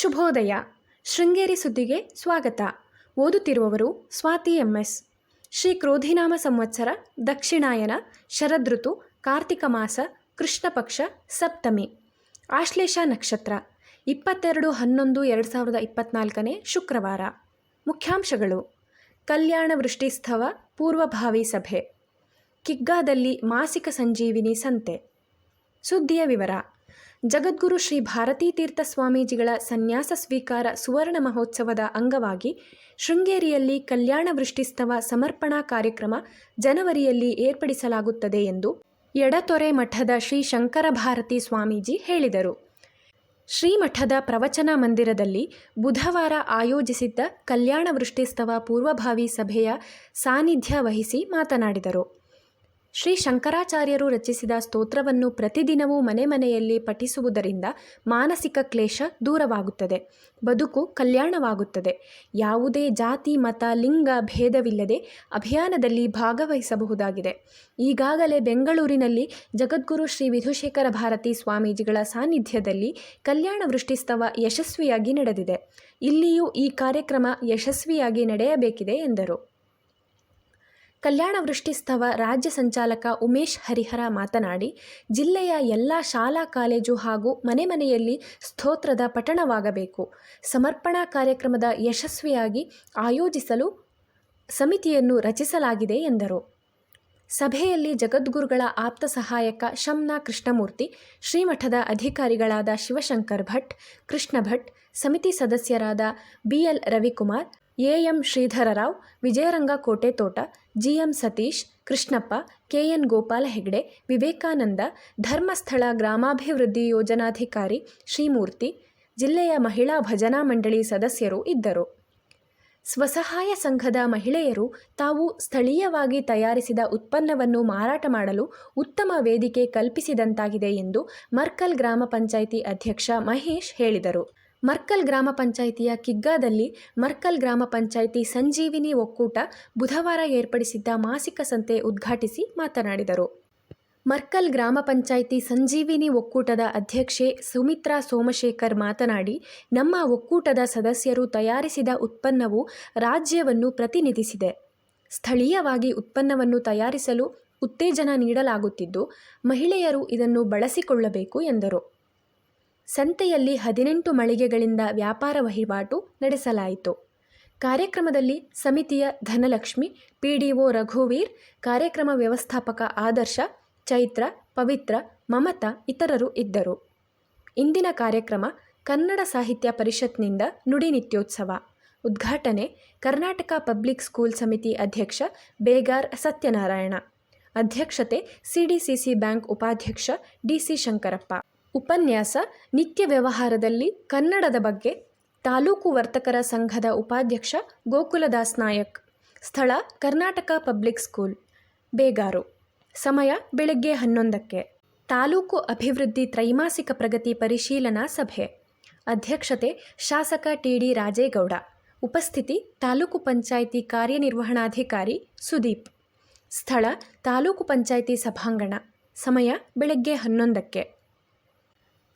ಶುಭೋದಯ. ಶೃಂಗೇರಿ ಸುದ್ದಿಗೆ ಸ್ವಾಗತ. ಓದುತ್ತಿರುವವರು ಸ್ವಾತಿ ಎಂ. ಎಸ್. ಶ್ರೀ ಕ್ರೋಧಿನಾಮ ಸಂವತ್ಸರ, ದಕ್ಷಿಣಾಯನ, ಶರದೃತು, ಕಾರ್ತಿಕ ಮಾಸ ಕೃಷ್ಣ ಪಕ್ಷ ಸಪ್ತಮಿ. ಆಶ್ಲೇಷ ನಕ್ಷತ್ರ, ಇಪ್ಪತ್ತೆರಡು ಹನ್ನೊಂದು ಎರಡು ಸಾವಿರದ ಇಪ್ಪತ್ನಾಲ್ಕನೇ ಶುಕ್ರವಾರ. ಮುಖ್ಯಾಂಶಗಳು. ಕಲ್ಯಾಣ ವೃಷ್ಟಿಸ್ಥವ, ಪೂರ್ವಭಾವಿ ಸಭೆ. ಕಿಗ್ಗಾದಲ್ಲಿ ಮಾಸಿಕ ಸಂಜೀವಿನಿ ಸಂತೆ. ಸುದ್ದಿಯ ವಿವರ. ಜಗದ್ಗುರು ಶ್ರೀ ಭಾರತೀ ತೀರ್ಥ ಸ್ವಾಮೀಜಿಗಳ ಸನ್ಯಾಸ ಸ್ವೀಕಾರ ಸುವರ್ಣ ಮಹೋತ್ಸವದ ಅಂಗವಾಗಿ ಶೃಂಗೇರಿಯಲ್ಲಿ ಕಲ್ಯಾಣ ವೃಷ್ಟಿಸ್ತವ ಸಮರ್ಪಣಾ ಕಾರ್ಯಕ್ರಮ ಜನವರಿಯಲ್ಲಿ ಏರ್ಪಡಿಸಲಾಗುತ್ತದೆ ಎಂದು ಎಡತೊರೆ ಮಠದ ಶ್ರೀ ಶಂಕರ ಭಾರತಿ ಸ್ವಾಮೀಜಿ ಹೇಳಿದರು. ಶ್ರೀಮಠದ ಪ್ರವಚನ ಮಂದಿರದಲ್ಲಿ ಬುಧವಾರ ಆಯೋಜಿಸಿದ್ದ ಕಲ್ಯಾಣ ವೃಷ್ಟಿಸ್ತವ ಪೂರ್ವಭಾವಿ ಸಭೆಯ ಸಾನ್ನಿಧ್ಯ ವಹಿಸಿ ಮಾತನಾಡಿದರು. ಶ್ರೀ ಶಂಕರಾಚಾರ್ಯರು ರಚಿಸಿದ ಸ್ತೋತ್ರವನ್ನು ಪ್ರತಿದಿನವೂ ಮನೆ ಮನೆಯಲ್ಲಿ ಪಠಿಸುವುದರಿಂದ ಮಾನಸಿಕ ಕ್ಲೇಶ ದೂರವಾಗುತ್ತದೆ, ಬದುಕು ಕಲ್ಯಾಣವಾಗುತ್ತದೆ. ಯಾವುದೇ ಜಾತಿ, ಮತ, ಲಿಂಗ ಭೇದವಿಲ್ಲದೆ ಅಭಿಯಾನದಲ್ಲಿ ಭಾಗವಹಿಸಬಹುದಾಗಿದೆ. ಈಗಾಗಲೇ ಬೆಂಗಳೂರಿನಲ್ಲಿ ಜಗದ್ಗುರು ಶ್ರೀ ವಿಧುಶೇಖರ ಭಾರತಿ ಸ್ವಾಮೀಜಿಗಳ ಸಾನ್ನಿಧ್ಯದಲ್ಲಿ ಕಲ್ಯಾಣ ವೃಷ್ಟಿಸ್ತವ ಯಶಸ್ವಿಯಾಗಿ ನಡೆದಿದೆ. ಇಲ್ಲಿಯೂ ಈ ಕಾರ್ಯಕ್ರಮ ಯಶಸ್ವಿಯಾಗಿ ನಡೆಯಬೇಕಿದೆ ಎಂದರು. ಕಲ್ಯಾಣ ವೃಷ್ಟಿಸ್ತವ ರಾಜ್ಯ ಸಂಚಾಲಕ ಉಮೇಶ್ ಹರಿಹರ ಮಾತನಾಡಿ, ಜಿಲ್ಲೆಯ ಎಲ್ಲ ಶಾಲಾ, ಕಾಲೇಜು ಹಾಗೂ ಮನೆ ಮನೆಯಲ್ಲಿ ಸ್ತೋತ್ರದ ಪಠಣವಾಗಬೇಕು. ಸಮರ್ಪಣಾ ಕಾರ್ಯಕ್ರಮದ ಯಶಸ್ವಿಯಾಗಿ ಆಯೋಜಿಸಲು ಸಮಿತಿಯನ್ನು ರಚಿಸಲಾಗಿದೆ ಎಂದರು. ಸಭೆಯಲ್ಲಿ ಜಗದ್ಗುರುಗಳ ಆಪ್ತ ಸಹಾಯಕ ಶಮ್ನಾ ಕೃಷ್ಣಮೂರ್ತಿ, ಶ್ರೀಮಠದ ಅಧಿಕಾರಿಗಳಾದ ಶಿವಶಂಕರ್ ಭಟ್, ಕೃಷ್ಣ ಭಟ್, ಸಮಿತಿ ಸದಸ್ಯರಾದ B L Ravikumar A M Sridhara Rao Vijayaranga ಕೋಟೆ ತೋಟ, G M Satish, Krishnappa, K N Gopala Hegde, Vivekananda, Dharmasthala ಗ್ರಾಮಾಭಿವೃದ್ಧಿ ಯೋಜನಾಧಿಕಾರಿ ಶ್ರೀಮೂರ್ತಿ, ಜಿಲ್ಲೆಯ ಮಹಿಳಾ ಭಜನಾ ಮಂಡಳಿ ಸದಸ್ಯರು ಇದ್ದರು. ಸ್ವಸಹಾಯ ಸಂಘದ ಮಹಿಳೆಯರು ತಾವು ಸ್ಥಳೀಯವಾಗಿ ತಯಾರಿಸಿದ ಉತ್ಪನ್ನವನ್ನು ಮಾರಾಟ ಮಾಡಲು ಉತ್ತಮ ವೇದಿಕೆ ಕಲ್ಪಿಸಿದಂತಾಗಿದೆ ಎಂದು ಮರ್ಕಲ್ ಗ್ರಾಮ ಪಂಚಾಯಿತಿ ಅಧ್ಯಕ್ಷ ಮಹೇಶ್ ಹೇಳಿದರು. ಮರ್ಕಲ್ ಗ್ರಾಮ ಪಂಚಾಯಿತಿಯ ಕಿಗ್ಗಾದಲ್ಲಿ ಮರ್ಕಲ್ ಗ್ರಾಮ ಪಂಚಾಯಿತಿ ಸಂಜೀವಿನಿ ಒಕ್ಕೂಟ ಬುಧವಾರ ಏರ್ಪಡಿಸಿದ್ದ ಮಾಸಿಕ ಸಂತೆ ಉದ್ಘಾಟಿಸಿ ಮಾತನಾಡಿದರು. ಮರ್ಕಲ್ ಗ್ರಾಮ ಪಂಚಾಯಿತಿ ಸಂಜೀವಿನಿ ಒಕ್ಕೂಟದ ಅಧ್ಯಕ್ಷೆ ಸುಮಿತ್ರಾ ಸೋಮಶೇಖರ್ ಮಾತನಾಡಿ, ನಮ್ಮ ಒಕ್ಕೂಟದ ಸದಸ್ಯರು ತಯಾರಿಸಿದ ಉತ್ಪನ್ನವು ರಾಜ್ಯವನ್ನು ಪ್ರತಿನಿಧಿಸಿದೆ. ಸ್ಥಳೀಯವಾಗಿ ಉತ್ಪನ್ನವನ್ನು ತಯಾರಿಸಲು ಉತ್ತೇಜನ ನೀಡಲಾಗುತ್ತಿದ್ದು, ಮಹಿಳೆಯರು ಇದನ್ನು ಬಳಸಿಕೊಳ್ಳಬೇಕು ಎಂದರು. ಸಂತೆಯಲ್ಲಿ ಹದಿನೆಂಟು ಮಳಿಗೆಗಳಿಂದ ವ್ಯಾಪಾರ ವಹಿವಾಟು ನಡೆಸಲಾಯಿತು. ಕಾರ್ಯಕ್ರಮದಲ್ಲಿ ಸಮಿತಿಯ ಧನಲಕ್ಷ್ಮಿ, ಪಿಡಿಒ ರಘುವೀರ್, ಕಾರ್ಯಕ್ರಮ ವ್ಯವಸ್ಥಾಪಕ ಆದರ್ಶ, ಚೈತ್ರ, ಪವಿತ್ರ, ಮಮತಾ ಇತರರು ಇದ್ದರು. ಇಂದಿನ ಕಾರ್ಯಕ್ರಮ ಕನ್ನಡ ಸಾಹಿತ್ಯ ಪರಿಷತ್ನಿಂದ ನುಡಿ ನಿತ್ಯೋತ್ಸವ. ಉದ್ಘಾಟನೆ ಕರ್ನಾಟಕ ಪಬ್ಲಿಕ್ ಸ್ಕೂಲ್ ಸಮಿತಿ ಅಧ್ಯಕ್ಷ ಬೇಗಾರ್ ಸತ್ಯನಾರಾಯಣ. ಅಧ್ಯಕ್ಷತೆ C D C C bank ಉಪಾಧ್ಯಕ್ಷ ಡಿಸಿ ಶಂಕರಪ್ಪ. ಉಪನ್ಯಾಸ, ನಿತ್ಯ ವ್ಯವಹಾರದಲ್ಲಿ ಕನ್ನಡದ ಬಗ್ಗೆ ತಾಲೂಕು ವರ್ತಕರ ಸಂಘದ ಉಪಾಧ್ಯಕ್ಷ ಗೋಕುಲದಾಸ್ ನಾಯಕ್. ಸ್ಥಳ ಕರ್ನಾಟಕ ಪಬ್ಲಿಕ್ ಸ್ಕೂಲ್, ಬೇಗಾರು. ಸಮಯ ಬೆಳಗ್ಗೆ ಹನ್ನೊಂದಕ್ಕೆ. ತಾಲೂಕು ಅಭಿವೃದ್ಧಿ ತ್ರೈಮಾಸಿಕ ಪ್ರಗತಿ ಪರಿಶೀಲನಾ ಸಭೆ. ಅಧ್ಯಕ್ಷತೆ ಶಾಸಕ ಟಿ ಡಿ ರಾಜೇಗೌಡ. ಉಪಸ್ಥಿತಿ ತಾಲೂಕು ಪಂಚಾಯಿತಿ ಕಾರ್ಯನಿರ್ವಹಣಾಧಿಕಾರಿ ಸುದೀಪ್. ಸ್ಥಳ ತಾಲೂಕು ಪಂಚಾಯಿತಿ ಸಭಾಂಗಣ. ಸಮಯ ಬೆಳಗ್ಗೆ ಹನ್ನೊಂದಕ್ಕೆ.